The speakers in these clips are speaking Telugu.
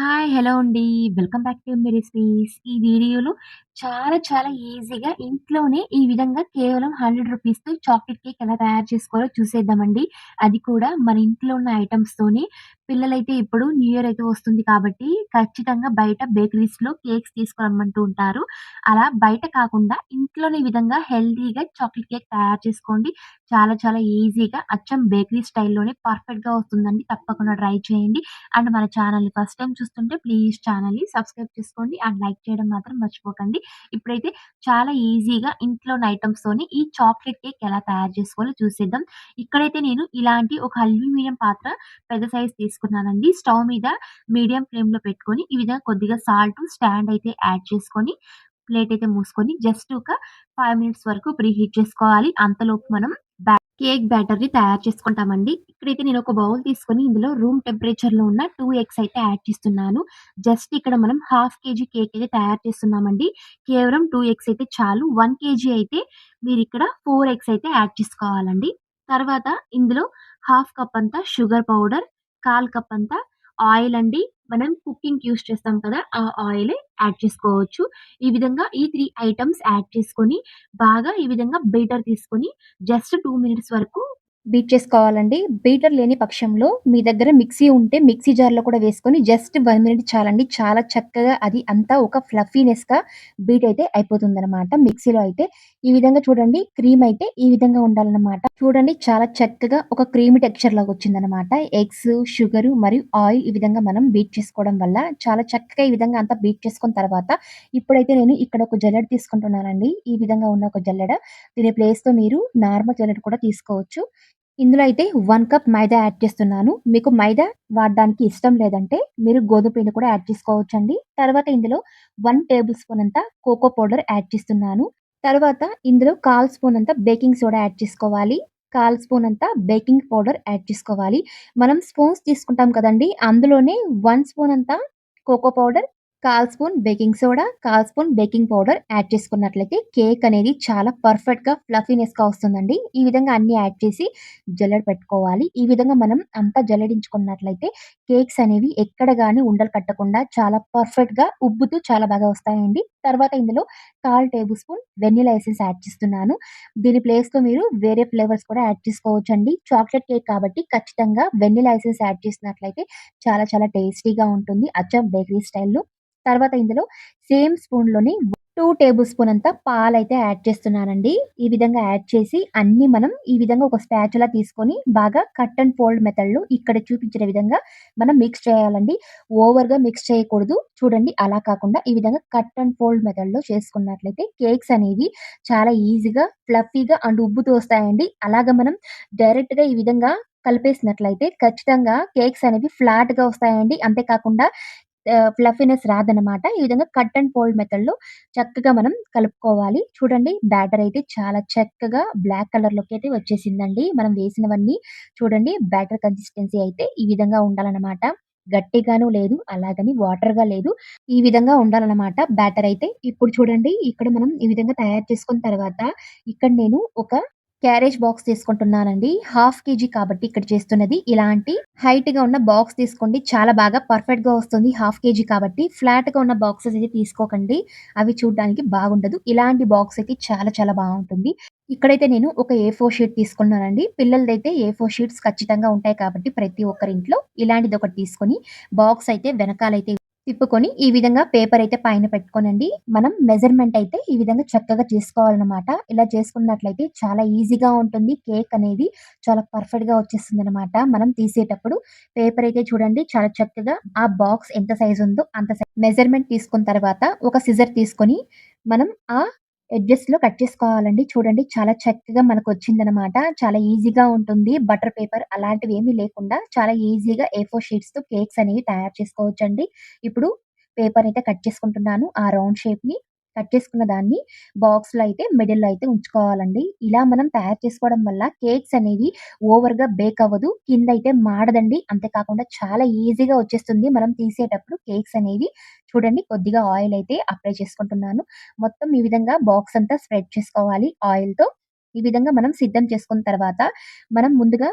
హాయ్! హలో అండి. వెల్కమ్ బ్యాక్ టు మీ రెసిపీస్. ఈ వీడియోలో చాలా చాలా ఈజీగా ఇంట్లోనే ఈ విధంగా కేవలం హండ్రెడ్ రూపీస్తో చాక్లెట్ కేక్ ఎలా తయారు చేసుకోవాలో చూసేద్దామండి. అది కూడా మన ఇంట్లో ఉన్న ఐటెమ్స్‌తోనే. పిల్లలైతే ఇప్పుడు న్యూ ఇయర్ అయితే వస్తుంది కాబట్టి ఖచ్చితంగా బయట బేకరీస్‌లో కేక్స్ తీసుకురమ్మంటూ ఉంటారు. అలా బయట కాకుండా ఇంట్లోనే ఈ విధంగా హెల్తీగా చాక్లెట్ కేక్ తయారు చేసుకోండి. చాలా చాలా ఈజీగా అచ్చం బేకరీ స్టైల్‌లోనే పర్ఫెక్ట్‌గా వస్తుందండి. తప్పకుండా ట్రై చేయండి. అండ్ మన ఛానల్‌ని ఫస్ట్ టైం చూస్తుంటే ప్లీజ్ ఛానల్‌ని సబ్స్క్రైబ్ చేసుకోండి. అండ్ లైక్ చేయడం మాత్రం మర్చిపోకండి. ఇప్పుడైతే చాలా ఈజీగా ఇంట్లోని ఐటెమ్స్‌తోని ఈ చాక్లెట్ కేక్ ఎలా తయారు చేసుకోవాలో చూసేద్దాం. ఇక్కడైతే నేను ఇలాంటి ఒక అల్యూమినియం పాత్ర పెద్ద సైజ్ తీసుకున్నానండి. స్టవ్ మీద మీడియం ఫ్లేమ్‌లో పెట్టుకొని ఈ విధంగా కొద్దిగా సాల్ట్, స్టాండ్ అయితే యాడ్ చేసుకొని ప్లేట్ అయితే మూసుకొని జస్ట్ ఒక ఫైవ్ మినిట్స్ వరకు ప్రీ హీట్ చేసుకోవాలి. అంతలోపు మనం కేక్ బ్యాటర్‌ని తయారు చేసుకుంటామండి. ఇక్కడైతే నేను ఒక బౌల్ తీసుకొని ఇందులో రూమ్ టెంపరేచర్‌లో ఉన్న టూ ఎగ్స్ అయితే యాడ్ చేస్తున్నాను. జస్ట్ ఇక్కడ మనం హాఫ్ కేజీ కేక్ అయితే తయారు చేస్తున్నామండి. కేవలం టూ ఎగ్స్ అయితే చాలు. వన్ కేజీ అయితే మీరు ఇక్కడ ఫోర్ ఎగ్స్ అయితే యాడ్ చేసుకోవాలండి. తర్వాత ఇందులో హాఫ్ కప్ అంతా షుగర్ పౌడర్, కాల్ కప్ అంతా ఆయిల్ అండి. మనం కుకింగ్ యూస్ చేస్తాం కదా! ఆ ఆయిల్ యాడ్ చేసుకోవచ్చు. ఈ విధంగా ఈ త్రీ ఐటమ్స్ యాడ్ చేసుకొని బాగా ఈ విధంగా బీటర్ తీసుకొని జస్ట్ టూ మినిట్స్ వరకు బీట్ చేసుకోవాలండి. బీటర్ లేని పక్షంలో మీ దగ్గర మిక్సీ ఉంటే మిక్సీ జార్‌లో కూడా వేసుకొని జస్ట్ వన్ మినిట్ చాలండి. చాలా చక్కగా అది అంతా ఒక ఫ్లఫీనెస్‌గా బీట్ అయితే అయిపోతుంది అనమాట మిక్సీలో అయితే. ఈ విధంగా చూడండి క్రీమ్ అయితే ఈ విధంగా ఉండాలన్నమాట చూడండి చాలా చక్కగా ఒక క్రీమీ టెక్స్చర్‌లాగా వచ్చిందనమాట. ఎగ్స్, షుగర్ మరియు ఆయిల్ ఈ విధంగా మనం బీట్ చేసుకోవడం వల్ల చాలా చక్కగా ఈ విధంగా అంతా బీట్ చేసుకున్న తర్వాత ఇప్పుడైతే నేను ఇక్కడ ఒక జల్లెడ తీసుకుంటున్నానండి. ఈ విధంగా ఉన్న ఒక జల్లెడ. దీని ప్లేస్‌తో మీరు నార్మల్ జల్లెడ కూడా తీసుకోవచ్చు. ఇందులో అయితే వన్ కప్ మైదా యాడ్ చేస్తున్నాను. మీకు మైదా వాడడానికి ఇష్టం లేదంటే మీరు గోధుమ పిండి కూడా యాడ్ చేసుకోవచ్చండి. తర్వాత ఇందులో వన్ టేబుల్ స్పూన్ అంతా కోకో పౌడర్ యాడ్ చేస్తున్నాను. తర్వాత ఇందులో 1/4 స్పూన్ అంతా బేకింగ్ సోడా యాడ్ చేసుకోవాలి. 1/4 స్పూన్ అంతా బేకింగ్ పౌడర్ యాడ్ చేసుకోవాలి. మనం స్పూన్స్ తీసుకుంటాం కదండీ! అందులోనే వన్ స్పూన్ అంతా cocoa powder, 1/4 spoon baking soda, 1/4 spoon baking powder add చేసుకున్నట్లయితే కేక్ అనేది చాలా పర్ఫెక్ట్‌గా ఫ్లఫీనెస్‌గా వస్తుందండి. ఈ విధంగా అన్ని యాడ్ చేసి జల్లెడ పెట్టుకోవాలి. ఈ విధంగా మనం అంతా జల్లడించుకున్నట్లయితే కేక్స్ అనేవి ఎక్కడ కానీ ఉండలు కట్టకుండా చాలా పర్ఫెక్ట్‌గా ఉబ్బుతూ చాలా బాగా వస్తాయండి. తర్వాత ఇందులో 1/4 tablespoon vanilla essence add చేస్తున్నాను. దీని ప్లేస్‌లో మీరు వేరే ఫ్లేవర్స్ కూడా యాడ్ చేసుకోవచ్చు అండి చాక్లెట్ కేక్ కాబట్టి ఖచ్చితంగా వెనిల్లా ఎసెన్స్ యాడ్ చేసినట్లయితే చాలా చాలా టేస్టీగా ఉంటుంది. అచ్చం బేకరీ స్టైల్‌లో. తర్వాత ఇందులో సేమ్ స్పూన్‌లోని టూ టేబుల్ స్పూన్ అంతా పాలైతే యాడ్ చేస్తున్నానండి. ఈ విధంగా యాడ్ చేసి అన్ని మనం ఈ విధంగా ఒక స్పాచులా తీసుకొని బాగా కట్ అండ్ ఫోల్డ్ మెథడ్‌లో ఇక్కడ చూపించిన విధంగా మనం మిక్స్ చేయాలండి. ఓవర్‌గా మిక్స్ చేయకూడదు. చూడండి అలా కాకుండా ఈ విధంగా కట్ అండ్ ఫోల్డ్ మెథడ్‌లో చేసుకున్నట్లయితే కేక్స్ అనేవి చాలా ఈజీగా, ఫ్లఫీగా అండ్ ఉబ్బుతూ వస్తాయండి. అలాగా మనం డైరెక్ట్‌గా ఈ విధంగా కలిపేసినట్లయితే ఖచ్చితంగా కేక్స్ అనేవి ఫ్లాట్‌గా వస్తాయండి. అంతే కాకుండా ఫ్లఫీనెస్ రాదనమాట. ఈ విధంగా కట్ అండ్ ఫోల్డ్ మెథడ్‌లో చక్కగా మనం కలుపుకోవాలి. చూడండి బ్యాటర్ అయితే చాలా చక్కగా బ్లాక్ కలర్‌లోకి అయితే వచ్చేసిందండి. మనం వేసినవన్నీ చూడండి బ్యాటర్ కన్సిస్టెన్సీ అయితే ఈ విధంగా ఉండాలన్నమాట గట్టిగాను లేదు, అలాగని వాటర్గా లేదు. ఈ విధంగా ఉండాలన్నమాట బ్యాటర్ అయితే. ఇప్పుడు చూడండి ఇక్కడ మనం ఈ విధంగా తయారు చేసుకున్న తర్వాత ఇక్కడ నేను ఒక క్యారేజ్ బాక్స్ తీసుకుంటున్నానండి. హాఫ్ కేజీ కాబట్టి ఇక్కడ చేస్తున్నది. ఇలాంటి హైట్గా ఉన్న బాక్స్ తీసుకోండి. చాలా బాగా పర్ఫెక్ట్గా వస్తుంది. హాఫ్ కేజీ కాబట్టి ఫ్లాట్గా ఉన్న బాక్సెస్ అయితే తీసుకోకండి. అవి చూడడానికి బాగుండదు. ఇలాంటి బాక్స్ అయితే చాలా చాలా బాగుంటుంది ఇక్కడైతే నేను ఒక ఏ ఫోర్ షీట్ తీసుకున్నానండి. పిల్లలదైతే ఏ ఫోర్ షీట్స్ ఖచ్చితంగా ఉంటాయి కాబట్టి ప్రతి ఒక్కరి ఇంట్లో ఇలాంటిదొకటి తీసుకొని బాక్స్ అయితే వెనకాలైతే తిప్పుకొని ఈ విధంగా పేపర్ అయితే పైన పెట్టుకోనండి. మనం మెజర్‌మెంట్ అయితే ఈ విధంగా చక్కగా చేసుకోవాలన్నమాట ఇలా చేసుకున్నట్లయితే చాలా ఈజీగా ఉంటుంది. కేక్ అనేది చాలా పర్ఫెక్ట్‌గా వచ్చేస్తుందనమాట. మనం తీసేటప్పుడు పేపర్ అయితే చూడండి చాలా చక్కగా ఆ బాక్స్ ఎంత సైజ్ ఉందో అంత సైజ్ మెజర్‌మెంట్ తీసుకున్న తర్వాత ఒక సిజర్ తీసుకొని మనం ఆ ఎడ్జెస్‌లో కట్ చేసుకోవాలండి. చూడండి చాలా చక్కగా మనకు మనకొచ్చిందనమాట. చాలా ఈజీగా ఉంటుంది. బటర్ పేపర్ అలాంటివి ఏమీ లేకుండా చాలా ఈజీగా ఏ ఫోర్ షీట్స్‌తో కేక్స్ అనేవి తయారు చేసుకోవచ్చండి. ఇప్పుడు పేపర్ అయితే కట్ చేసుకుంటున్నాను. ఆ రౌండ్ షేప్‌ని కట్ చేసుకున్న దాన్ని బాక్స్‌లో అయితే మిడిల్‌లో అయితే ఉంచుకోవాలండి. ఇలా మనం తయారు చేసుకోవడం వల్ల కేక్స్ అనేవి ఓవర్‌గా బేక్ అవ్వదు. కింద అయితే మాడదండి. అంతే కాకుండా చాలా ఈజీగా వచ్చేస్తుంది. మనం తీసేటప్పుడు కేక్స్ అనేవి చూడండి కొద్దిగా ఆయిల్ అయితే అప్లై చేసుకుంటున్నాను. మొత్తం ఈ విధంగా బాక్స్ అంతా స్ప్రెడ్ చేసుకోవాలి ఆయిల్‌తో. ఈ విధంగా మనం సిద్ధం చేసుకున్న తర్వాత మనం ముందుగా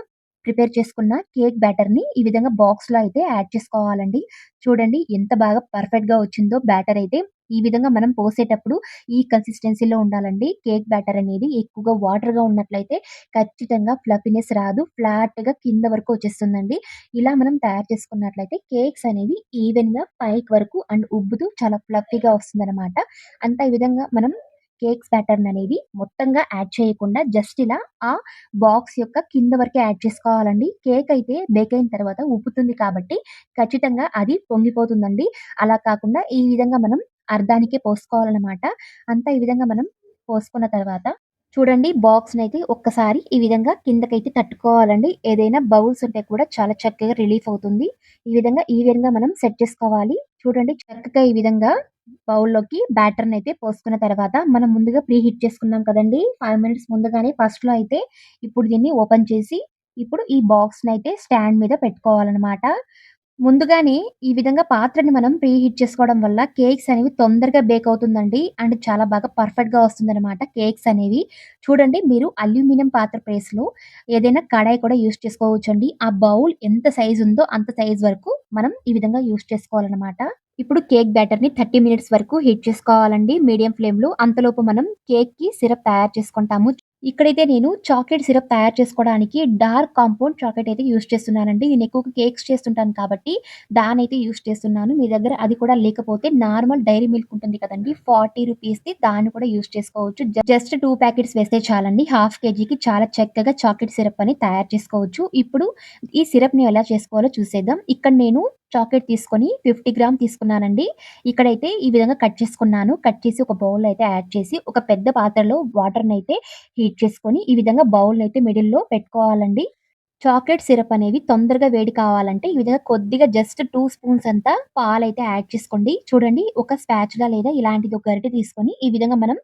ప్రిపేర్ చేసుకున్న కేక్ బ్యాటర్‌ని ఈ విధంగా బాక్స్‌లో అయితే యాడ్ చేసుకోవాలండి. చూడండి ఎంత బాగా పర్ఫెక్ట్‌గా వచ్చిందో బ్యాటర్ అయితే. ఈ విధంగా మనం పోసేటప్పుడు ఈ కన్సిస్టెన్సీలో ఉండాలండి. కేక్ బ్యాటర్ అనేది ఎక్కువగా వాటర్‌గా ఉన్నట్లయితే ఖచ్చితంగా ఫ్లఫీనెస్ రాదు. ఫ్లాట్‌గా కింద వరకు వచ్చేస్తుందండి. ఇలా మనం తయారు చేసుకున్నట్లయితే కేక్స్ అనేవి ఈవెన్‌గా పైకి వరకు అండ్ ఉబ్బుతూ చాలా ఫ్లఫీగా వస్తుందన్నమాట అంత ఈ విధంగా మనం కేక్స్ అనేది మొత్తంగా యాడ్ చేయకుండా జస్ట్ ఇలా ఆ బాక్స్ యొక్క కింద వరకే యాడ్ చేసుకోవాలండి. కేక్ అయితే బేక్ అయిన తర్వాత ఉప్పుతుంది కాబట్టి ఖచ్చితంగా అది పొంగిపోతుందండి. అలా కాకుండా ఈ విధంగా మనం అర్ధానికే పోసుకోవాలన్నమాట అంతా ఈ విధంగా మనం పోసుకున్న తర్వాత చూడండి బాక్స్‌నైతే ఒక్కసారి ఈ విధంగా కిందకైతే తట్టుకోవాలండి. ఏదైనా బౌల్స్ ఉంటే కూడా చాలా చక్కగా రిలీఫ్ అవుతుంది. ఈ విధంగా ఈ విధంగా మనం సెట్ చేసుకోవాలి. చూడండి చక్కగా ఈ విధంగా బౌల్‌లోకి అయితే పోసుకున్న తర్వాత మనం ముందుగా ప్రీ హీట్ చేసుకున్నాం కదండీ! ఫైవ్ మినిట్స్ ముందుగానే ఫస్ట్‌లో అయితే ఇప్పుడు దీన్ని ఓపెన్ చేసి ఇప్పుడు ఈ బాక్స్‌నైతే స్టాండ్ మీద పెట్టుకోవాలన్నమాట ముందుగానే ఈ విధంగా పాత్రని మనం ప్రీ హీట్ చేసుకోవడం వల్ల కేక్స్ అనేవి తొందరగా బేక్ అవుతుందండి. అండ్ చాలా బాగా పర్ఫెక్ట్‌గా వస్తుందన్నమాట కేక్స్ అనేవి. చూడండి మీరు అల్యూమినియం పాత్ర ప్లేస్‌లో ఏదైనా కడాయి కూడా యూజ్ చేసుకోవచ్చండి. ఆ బౌల్ ఎంత సైజు ఉందో అంత సైజ్ వరకు మనం ఈ విధంగా యూస్ చేసుకోవాలన్నమాట ఇప్పుడు కేక్ బ్యాటర్‌ని 30 మినిట్స్ వరకు హీట్ చేసుకోవాలండి మీడియం ఫ్లేమ్‌లో. అంతలోపు మనం కేక్‌కి సిరప్ తయారు చేసుకుంటాము. ఇక్కడైతే నేను చాక్లెట్ సిరప్ తయారు చేసుకోవడానికి డార్క్ కాంపౌండ్ చాక్లెట్ అయితే యూస్ చేస్తున్నానండి. నేను ఎక్కువ కేక్స్ చేస్తుంటాను కాబట్టి దాని అయితే యూస్ చేస్తున్నాను. మీ దగ్గర అది కూడా లేకపోతే నార్మల్ డైరీ మిల్క్ ఉంటుంది కదండి ఫార్టీ రూపీస్‌ది దాన్ని కూడా యూస్ చేసుకోవచ్చు. జస్ట్ టూ ప్యాకెట్స్ వేస్తే చాలండి. హాఫ్ కేజీకి చాలా చక్కగా చాక్లెట్ సిరప్ అని తయారు చేసుకోవచ్చు. ఇప్పుడు ఈ సిరప్‌ని ఎలా చేసుకోవాలో చూసేద్దాం. ఇక్కడ నేను చాక్లెట్ తీసుకొని 50 గ్రామ్ తీసుకున్నానండి. ఇక్కడైతే ఈ విధంగా కట్ చేసుకున్నాను. కట్ చేసి ఒక బౌల్ అయితే యాడ్ చేసి ఒక పెద్ద పాత్రలో వాటర్‌నైతే హీట్ చేసుకొని ఈ విధంగా బౌల్ అయితే మిడిల్‌లో పెట్టుకోవాలండి. చాక్లెట్ సిరప్ అనేవి తొందరగా వేడి కావాలంటే ఈ విధంగా కొద్దిగా జస్ట్ టూ స్పూన్స్ అంతా పాలు అయితే యాడ్ చేసుకోండి. చూడండి ఒక స్పాచులా లేదా ఇలాంటిది ఒక గరిటె తీసుకొని ఈ విధంగా మనం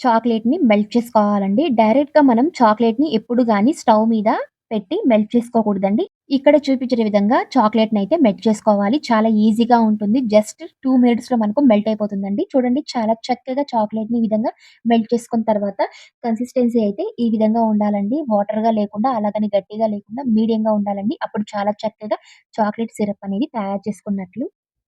చాక్లెట్ని మెల్ట్ చేసుకోవాలండి. డైరెక్ట్‌గా మనం చాక్లెట్ని ఎప్పుడు కానీ స్టవ్ మీద పెట్టి మెల్ట్ చేసుకోకూడదండి. ఇక్కడ చూపించిన విధంగా చాక్లెట్ అయితే మెల్ట్ చేసుకోవాలి. చాలా ఈజీగా ఉంటుంది. జస్ట్ టూ మినిట్స్లో మనకు మెల్ట్ అయిపోతుందండి. చూడండి చాలా చక్కగా చాక్లెట్ని విధంగా మెల్ట్ చేసుకున్న తర్వాత కన్సిస్టెన్సీ అయితే ఈ విధంగా ఉండాలండి. వాటర్గా లేకుండా అలాగని గట్టిగా లేకుండా మీడియం గా ఉండాలండి. అప్పుడు చాలా చక్కగా చాక్లెట్ సిరప్ అనేది తయారు చేసుకున్నట్లు.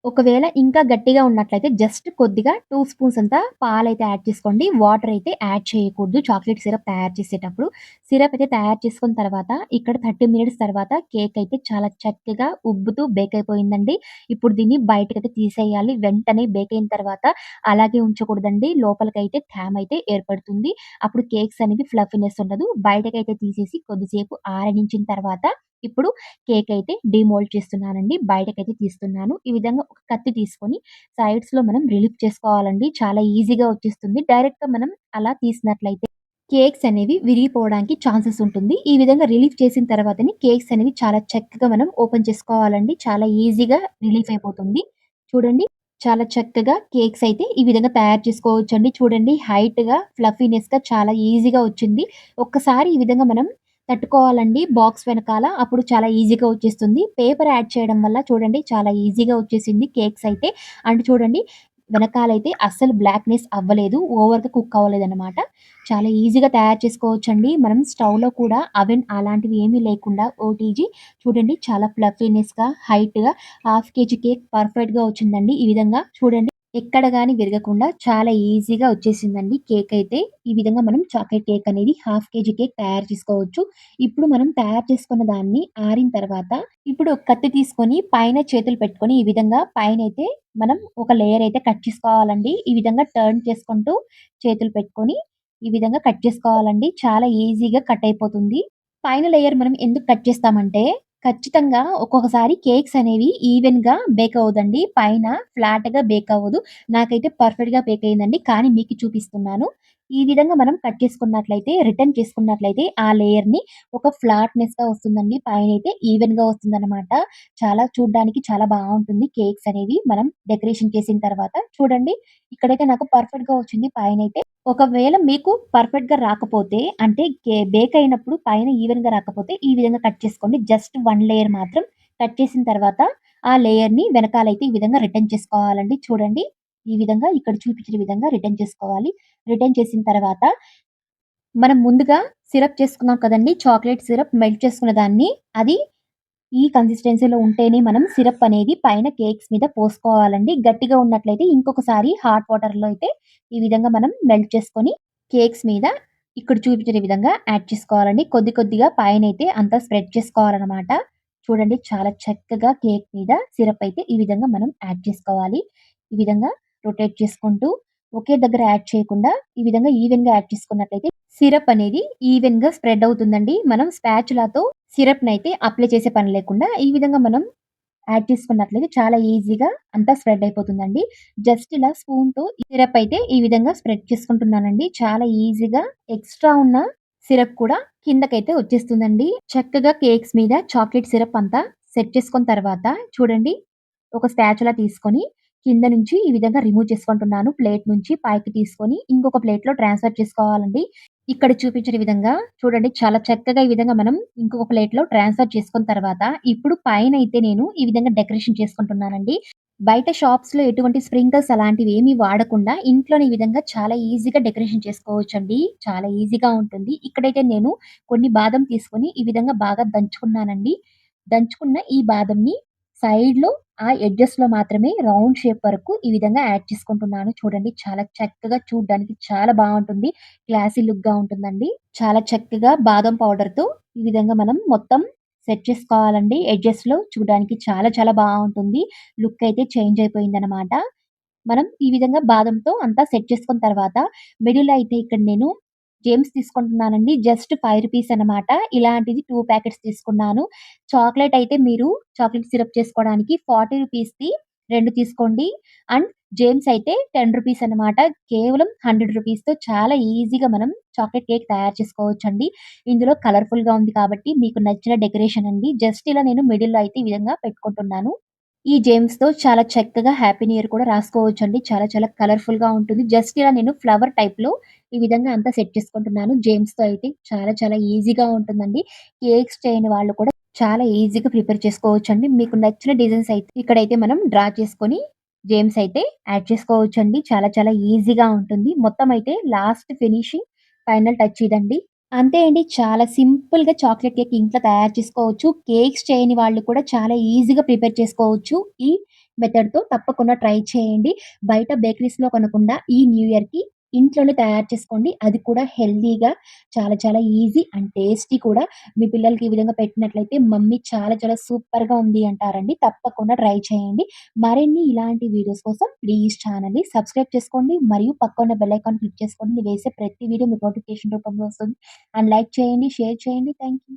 ఒకవేళ ఇంకా గట్టిగా ఉన్నట్లయితే జస్ట్ కొద్దిగా టూ స్పూన్స్ అంతా పాలైతే యాడ్ చేసుకోండి. వాటర్ అయితే యాడ్ చేయకూడదు చాక్లెట్ సిరప్ తయారు చేసేటప్పుడు. సిరప్ అయితే తయారు చేసుకున్న తర్వాత ఇక్కడ 30 మినిట్స్ తర్వాత కేక్ అయితే చాలా చక్కగా ఉబ్బుతూ బేక్ అయిపోయిందండి. ఇప్పుడు దీన్ని బయటకైతే తీసేయాలి. వెంటనే బేక్ అయిన తర్వాత అలాగే ఉంచకూడదండి. లోపలికైతే థ్యామ్ అయితే ఏర్పడుతుంది. అప్పుడు కేక్స్ అనేది ఫ్లఫీనెస్ ఉండదు. బయటకైతే తీసేసి కొద్దిసేపు ఆరనించిన తర్వాత ఇప్పుడు కేక్ అయితే డీమోల్డ్ చేస్తున్నానండి. బయటకైతే తీస్తున్నాను. ఈ విధంగా ఒక కత్తి తీసుకొని సైడ్స్‌లో మనం రిలీఫ్ చేసుకోవాలండి. చాలా ఈజీగా వచ్చేస్తుంది. డైరెక్ట్‌గా మనం అలా తీసినట్లయితే కేక్స్ అనేవి విరిగిపోవడానికి ఛాన్సెస్ ఉంటుంది. ఈ విధంగా రిలీఫ్ చేసిన తర్వాతనే కేక్స్ అనేవి చాలా చక్కగా మనం ఓపెన్ చేసుకోవాలండి. చాలా ఈజీగా రిలీఫ్ అయిపోతుంది. చూడండి చాలా చక్కగా కేక్స్ అయితే ఈ విధంగా తయారు చేసుకోవచ్చండి. చూడండి హైట్‌గా, ఫ్లఫీనెస్‌గా చాలా ఈజీగా వచ్చింది. ఒక్కసారి ఈ విధంగా మనం తట్టుకోవాలండి బాక్స్ వెనకాల. అప్పుడు చాలా ఈజీగా వచ్చేస్తుంది. పేపర్ యాడ్ చేయడం వల్ల చూడండి చాలా ఈజీగా వచ్చేసింది కేక్స్ అయితే. అండ్ చూడండి వెనకాలైతే అస్సలు బ్లాక్‌నెస్ అవ్వలేదు. ఓవర్‌గా కుక్ అవ్వలేదనమాట. చాలా ఈజీగా తయారు చేసుకోవచ్చండి. మనం స్టవ్‌లో కూడా అవెన్ అలాంటివి ఏమీ లేకుండా ఓటీజీ చూడండి చాలా ఫ్లఫీనెస్‌గా, హైట్‌గా హాఫ్ కేజీ కేక్ పర్ఫెక్ట్‌గా వచ్చిందండి. ఈ విధంగా చూడండి ఎక్కడ కానీ విరగకుండా చాలా ఈజీగా వచ్చేసిందండి కేక్ అయితే. ఈ విధంగా మనం చాక్లెట్ కేక్ అనేది హాఫ్ కేజీ కేక్ తయారు చేసుకోవచ్చు. ఇప్పుడు మనం తయారు చేసుకున్న దాన్ని ఆరిన తర్వాత ఇప్పుడు ఒక కత్తి తీసుకొని పైన చేతులు పెట్టుకొని ఈ విధంగా పైన అయితే మనం ఒక లేయర్ అయితే కట్ చేసుకోవాలండి. ఈ విధంగా టర్న్ చేసుకుంటూ చేతులు పెట్టుకొని ఈ విధంగా కట్ చేసుకోవాలండి. చాలా ఈజీగా కట్ అయిపోతుంది. పైన లేయర్ మనం ఎందుకు కట్ చేస్తామంటే ఖచ్చితంగా ఒక్కొక్కసారి కేక్స్ అనేవి ఈవెన్‌గా బేక్ అవ్వదండి. పైన ఫ్లాట్‌గా బేక్ అవ్వదు. నాకైతే పర్ఫెక్ట్‌గా బేక్ అయిందండి. కానీ మీకు చూపిస్తున్నాను. ఈ విధంగా మనం కట్ చేసుకున్నట్లయితే రిటర్న్ చేసుకున్నట్లయితే ఆ లేయర్‌ని ఒక ఫ్లాట్‌నెస్‌గా వస్తుందండి. పైన పైనైతే ఈవెన్‌గా వస్తుందన్నమాట చాలా చూడడానికి చాలా బాగుంటుంది కేక్స్ అనేవి మనం డెకరేషన్ చేసిన తర్వాత. చూడండి ఇక్కడైతే నాకు పర్ఫెక్ట్‌గా వచ్చింది పైన అయితే ఒకవేళ మీకు పర్ఫెక్ట్‌గా రాకపోతే అంటే బేక్ అయినప్పుడు పైన ఈవెన్‌గా రాకపోతే ఈ విధంగా కట్ చేసుకోండి. జస్ట్ వన్ లేయర్ మాత్రం కట్ చేసిన తర్వాత ఆ లేయర్‌ని వెనకాలైతే ఈ విధంగా రిటర్న్ చేసుకోవాలండి. చూడండి ఈ విధంగా ఇక్కడ చూపించిన విధంగా రిటర్న్ చేసుకోవాలి. రిటర్న్ చేసిన తర్వాత మనం ముందుగా సిరప్ చేసుకున్నాం కదండీ! చాక్లెట్ సిరప్ మెల్ట్ చేసుకున్న దాన్ని అది ఈ కన్సిస్టెన్సీలో ఉంటేనే మనం సిరప్ అనేది పైన కేక్స్ మీద పోసుకోవాలండి. గట్టిగా ఉన్నట్లయితే ఇంకొకసారి హాట్ వాటర్‌లో అయితే ఈ విధంగా మనం మెల్ట్ చేసుకొని కేక్స్ మీద ఇక్కడ చూపించిన విధంగా యాడ్ చేసుకోవాలండి. కొద్ది కొద్దిగా పైన అయితే అంతా స్ప్రెడ్ చేసుకోవాలన్నమాట చూడండి చాలా చక్కగా కేక్ మీద సిరప్ అయితే ఈ విధంగా మనం యాడ్ చేసుకోవాలి. ఈ విధంగా రొటేట్ చేసుకుంటూ ఒకే దగ్గర యాడ్ చేయకుండా ఈ విధంగా ఈవెన్‌గా యాడ్ చేసుకున్నట్లయితే సిరప్ అనేది ఈవెన్‌గా స్ప్రెడ్ అవుతుందండి. మనం స్పాచులాతో సిరప్‌నయితే అప్లై చేసే పని లేకుండా ఈ విధంగా మనం యాడ్ చేసుకున్నట్లయితే చాలా ఈజీగా అంతా స్ప్రెడ్ అయిపోతుందండి. జస్ట్ ఇలా స్పూన్‌తో సిరప్ అయితే ఈ విధంగా స్ప్రెడ్ చేసుకుంటున్నానండి. చాలా ఈజీగా ఎక్స్‌ట్రా ఉన్న సిరప్ కూడా కిందకైతే వచ్చేస్తుందండి. చక్కగా కేక్స్ మీద చాక్లెట్ సిరప్ అంతా సెట్ చేసుకున్న తర్వాత చూడండి ఒక స్పాచులా తీసుకొని కింద నుంచి ఈ విధంగా రిమూవ్ చేసుకుంటున్నాను. ప్లేట్ నుంచి పైకి తీసుకొని ఇంకొక ప్లేట్‌లో ట్రాన్స్‌ఫర్ చేసుకోవాలండి. ఇక్కడ చూపించిన విధంగా చూడండి చాలా చక్కగా ఈ విధంగా మనం ఇంకొక ప్లేట్లో ట్రాన్స్‌ఫర్ చేసుకున్న తర్వాత ఇప్పుడు పైన అయితే నేను ఈ విధంగా డెకరేషన్ చేసుకుంటున్నానండి. బయట షాప్స్లో ఎటువంటి స్ప్రింకిల్స్ అలాంటివి ఏమీ వాడకుండా ఇంట్లోనే ఈ విధంగా చాలా ఈజీగా డెకరేషన్ చేసుకోవచ్చు అండి చాలా ఈజీగా ఉంటుంది. ఇక్కడైతే నేను కొన్ని బాదం తీసుకొని ఈ విధంగా బాగా దంచుకున్నానండి. దంచుకున్న ఈ బాదంని సైడ్‌లో ఆ ఎడ్జెస్‌లో మాత్రమే రౌండ్ షేప్ వరకు ఈ విధంగా యాడ్ చేసుకుంటున్నాను. చూడండి చాలా చక్కగా చూడడానికి చాలా బాగుంటుంది క్లాసీ లుక్‌గా ఉంటుందండి. చాలా చక్కగా బాదం పౌడర్‌తో ఈ విధంగా మనం మొత్తం సెట్ చేసుకోవాలండి. ఎడ్జెస్‌లో చూడడానికి చాలా చాలా బాగుంటుంది లుక్ అయితే చేంజ్ అయిపోయింది అనమాట మనం ఈ విధంగా బాదంతో అంతా సెట్ చేసుకున్న తర్వాత మిడిల్ అయితే ఇక్కడ నేను జేమ్స్ తీసుకుంటున్నానండి. జస్ట్ ఫైవ్ రూపీస్ అనమాట. ఇలాంటిది టూ ప్యాకెట్స్ తీసుకున్నాను. చాక్లెట్ అయితే మీరు చాక్లెట్ సిరప్ చేసుకోవడానికి ఫార్టీ రూపీస్ది రెండు తీసుకోండి. అండ్ జేమ్స్ అయితే టెన్ రూపీస్ అనమాట. కేవలం హండ్రెడ్ రూపీస్తో చాలా ఈజీగా మనం చాక్లెట్ కేక్ తయారు చేసుకోవచ్చు అండి ఇందులో కలర్‌ఫుల్‌గా ఉంది కాబట్టి మీకు నచ్చిన డెకరేషన్ అండి. జస్ట్ ఇలా నేను మిడిల్‌లో అయితే ఈ విధంగా పెట్టుకుంటున్నాను. ఈ జేమ్స్‌తో చాలా చక్కగా హ్యాపీ న్యూ ఇయర్ కూడా రాసుకోవచ్చండి. చాలా చాలా కలర్‌ఫుల్‌గా ఉంటుంది. జస్ట్ ఇలా నేను ఫ్లవర్ టైప్లో ఈ విధంగా అంతా సెట్ చేసుకుంటున్నాను. జేమ్స్‌తో అయితే చాలా చాలా ఈజీగా ఉంటుందండి. కేక్స్ చేయని వాళ్ళు కూడా చాలా ఈజీగా ప్రిపేర్ చేసుకోవచ్చు అండి మీకు నచ్చిన డిజైన్స్ అయితే ఇక్కడైతే మనం డ్రా చేసుకొని జేమ్స్ అయితే యాడ్ చేసుకోవచ్చు అండి చాలా చాలా ఈజీగా ఉంటుంది. మొత్తం అయితే లాస్ట్ ఫినిషింగ్ ఫైనల్ టచ్ ఇదండి. అంతే అండి. చాలా సింపుల్‌గా చాక్లెట్ కేక్ ఇంట్లో తయారు చేసుకోవచ్చు. కేక్స్ చేయని వాళ్ళు కూడా చాలా ఈజీగా ప్రిపేర్ చేసుకోవచ్చు. ఈ మెథడ్‌తో తప్పకుండా ట్రై చేయండి. బయట బేకరీస్‌లో కొనకుండా ఈ న్యూ ఇయర్‌కి ఇంట్లోనే తయారు చేసుకోండి. అది కూడా హెల్తీగా చాలా చాలా ఈజీ అండ్ టేస్టీ కూడా. మీ పిల్లలకి ఈ విధంగా పెట్టినట్లయితే మమ్మీ చాలా చాలా సూపర్‌గా ఉంది అంటారండి. తప్పకుండా ట్రై చేయండి. మరిన్ని ఇలాంటి వీడియోస్ కోసం ప్లీజ్ ఛానల్ని సబ్స్క్రైబ్ చేసుకోండి. మరియు పక్కన బెల్ ఐకాన్ క్లిక్ చేసుకోండి. వేసే ప్రతి వీడియో మీకు నోటిఫికేషన్ రూపంలో వస్తుంది. అండ్ లైక్ చేయండి, షేర్ చేయండి. Thank you.